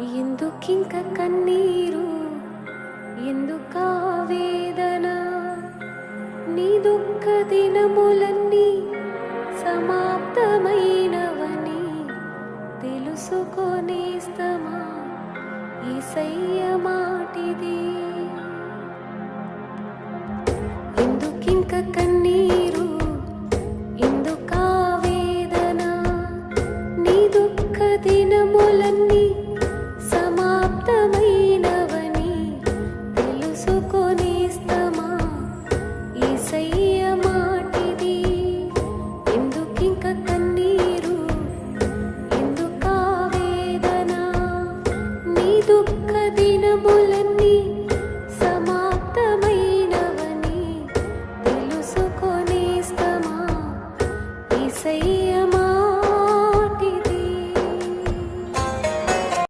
ఎందుకింక కన్నీరు? ఎందుకా వేదన? నీ దుఃఖ దినములన్నీ సమాప్తమైనవని తెలుసుకొనేస్తమా ఈ మాటిది. ఎందుకింక కన్నీరు? ఎందుకా వేదన? నీ దుఃఖ దినములన్నీ ஆசை